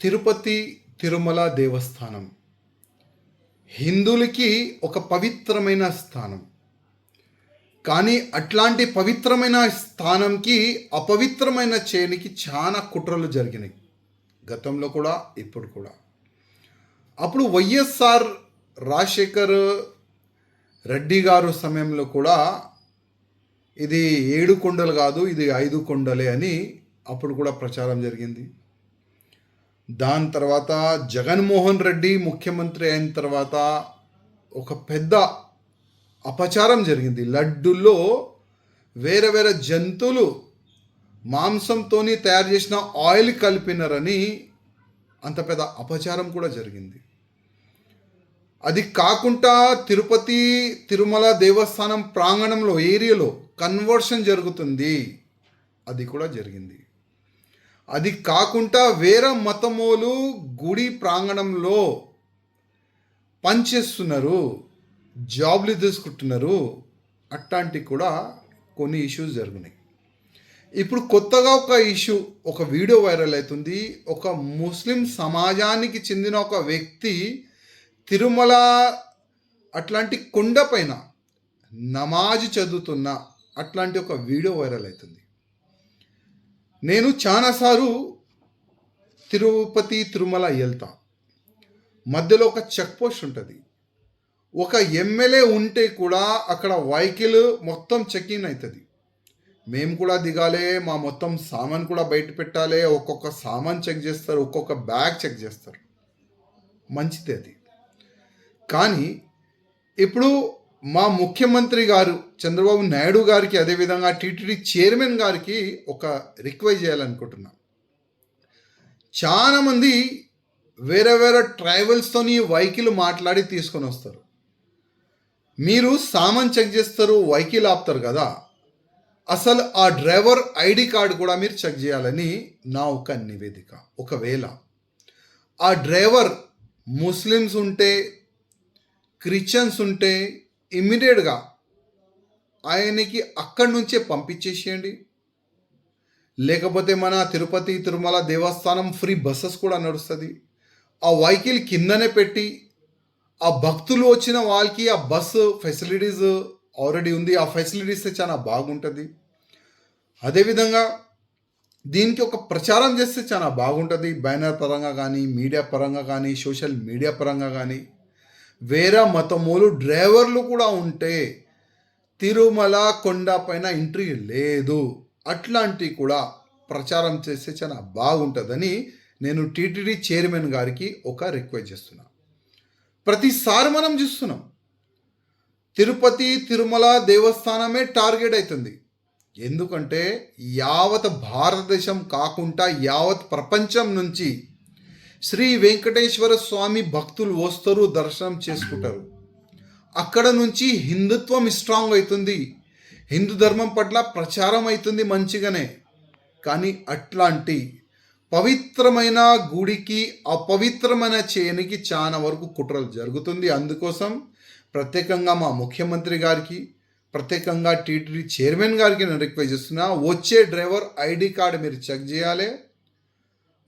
తిరుపతి తిరుమల దేవస్థానం. హిందువులకి ఒక పవిత్రమైన స్థానం. కానీ అట్లాంటి పవిత్రమైన స్థానంకి అపవిత్రమైన చేయనికి చాలా కుట్రలు జరిగినాయి. గతంలో కూడా ఇప్పుడు కూడా. అప్పుడు వైఎస్ఆర్ రాజశేఖర్ రెడ్డి గారు సమయంలో కూడా ఇది ఏడు కొండలు కాదు ఇది ఐదు కొండలే అని అప్పుడు కూడా ప్రచారం జరిగింది. దాని తర్వాత జగన్మోహన్ రెడ్డి ముఖ్యమంత్రి అయిన తర్వాత ఒక పెద్ద అపచారం జరిగింది. లడ్డులో వేరే వేరే జంతువులు మాంసంతో తయారు చేసిన ఆయిల్ కలిపినారని అంత పెద్ద అపచారం కూడా జరిగింది. అది కాకుండా తిరుపతి తిరుమల దేవస్థానం ప్రాంగణంలో ఏరియాలో కన్వర్షన్ జరుగుతుంది. అది కూడా జరిగింది. అది కాకుండా వేరే మతమోలు గుడి ప్రాంగణంలో పనిచేస్తున్నారు జాబ్లు తీసుకుంటున్నారు. అట్లాంటి కూడా కొన్ని ఇష్యూస్ జరిగినాయి. ఇప్పుడు కొత్తగా ఒక ఇష్యూ ఒక వీడియో వైరల్ అవుతుంది. ఒక ముస్లిం సమాజానికి చెందిన ఒక వ్యక్తి తిరుమల అట్లాంటి కొండ పైన నమాజ్ చదువుతున్న అట్లాంటి ఒక వీడియో వైరల్ అవుతుంది. నేను చాలాసారు తిరుపతి తిరుమల వెళ్తా. మధ్యలో ఒక చెక్ పోస్ట్ ఉంటుంది. ఒక ఎమ్మెల్యే ఉంటే కూడా అక్కడ వెహికల్ మొత్తం చెక్ ఇన్ అవుతుంది మేము కూడా దిగాలి మా మొత్తం సామాన్ కూడా బయట పెట్టాలి ఒక్కొక్క సామాన్ చెక్ చేస్తారు ఒక్కొక్క బ్యాగ్ చెక్ చేస్తారు. మంచిది అది. కానీ ఇప్పుడు మా ముఖ్యమంత్రి గారు చంద్రబాబు నాయుడు గారికి అదేవిధంగా టీటీడీ చైర్మన్ గారికి ఒక రిక్వెస్ట్ చేయాలనుకుంటున్నా. చాలామంది వేరే వేరే ట్రైబల్స్తోని వైకిలు మాట్లాడి తీసుకొని వస్తారు. మీరు సామాన్ చెక్ చేస్తారు వైకిల్ ఆపుతారు కదా. అసలు ఆ డ్రైవర్ ఐడి కార్డు కూడా మీరు చెక్ చేయాలని నా ఒక నివేదిక. ఒకవేళ ఆ డ్రైవర్ ముస్లిమ్స్ ఉంటే క్రిస్టియన్స్ ఉంటే ఇమ్మీడియట్గా ఆయనకి అక్కడి నుంచే పంపించేసేయండి. లేకపోతే మన తిరుపతి తిరుమల దేవస్థానం ఫ్రీ బస్సెస్ కూడా నడుస్తుంది. ఆ వెహికల్ కిందనే పెట్టి ఆ భక్తులు వచ్చిన వాళ్ళకి ఆ బస్సు ఫెసిలిటీస్ ఆల్రెడీ ఉంది. ఆ ఫెసిలిటీస్ చాలా బాగుంటుంది. అదేవిధంగా దీనికి ఒక ప్రచారం చేస్తే చాలా బాగుంటుంది. బ్యానర్ పరంగా కానీ మీడియా పరంగా కానీ సోషల్ మీడియా పరంగా కానీ. వేరే మతములు డ్రైవర్లు కూడా ఉంటే తిరుమల కొండ పైన ఎంట్రీ లేదు. అట్లాంటివి కూడా ప్రచారం చేస్తే చాలా బాగుంటుందని నేను టీటీడీ చైర్మన్ గారికి ఒక రిక్వెస్ట్ చేస్తున్నా. ప్రతిసారి మనం చూస్తున్నాం. తిరుపతి తిరుమల దేవస్థానమే టార్గెట్ అవుతుంది ఎందుకంటే యావత్ భారతదేశం కాకుండా యావత్ ప్రపంచం నుంచి శ్రీ వెంకటేశ్వర స్వామి భక్తులు వస్తారు దర్శనం చేసుకుంటారు. అక్కడ నుంచి హిందుత్వం స్ట్రాంగ్ అవుతుంది. హిందూ ధర్మం పట్ల ప్రచారం అవుతుంది మంచిగానే. కానీ అట్లాంటి పవిత్రమైన గుడికి అపవిత్రమైన చేయనికి చాలా వరకు కుట్రలు జరుగుతుంది. అందుకోసం ప్రత్యేకంగా మా ముఖ్యమంత్రి గారికి ప్రత్యేకంగా టీటీడీ చైర్మన్ గారికి నేను రిక్వెస్ట్ చేస్తున్నా. వచ్చే డ్రైవర్ ఐడి కార్డు మీరు చెక్ చేయాలి.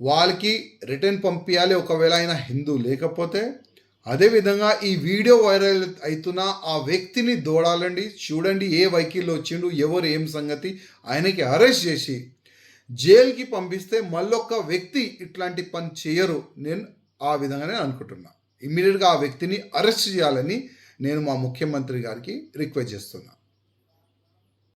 వాళ్ళకి రిటర్న్ పంపించాలి ఒకవేళ ఆయన హిందూ. లేకపోతే అదేవిధంగా ఈ వీడియో వైరల్ అవుతున్న ఆ వ్యక్తిని దూడాలండి చూడండి ఏ వెహికల్లో వచ్చిండు ఎవరు ఏం సంగతి ఆయనకి అరెస్ట్ చేసి జైలుకి పంపిస్తే మళ్ళొక్క వ్యక్తి ఇట్లాంటి పని చేయరు. నేను ఆ విధంగానే అనుకుంటున్నా. ఇమ్మీడియట్గా ఆ వ్యక్తిని అరెస్ట్ చేయాలని నేను మా ముఖ్యమంత్రి గారికి రిక్వెస్ట్ చేస్తున్నా.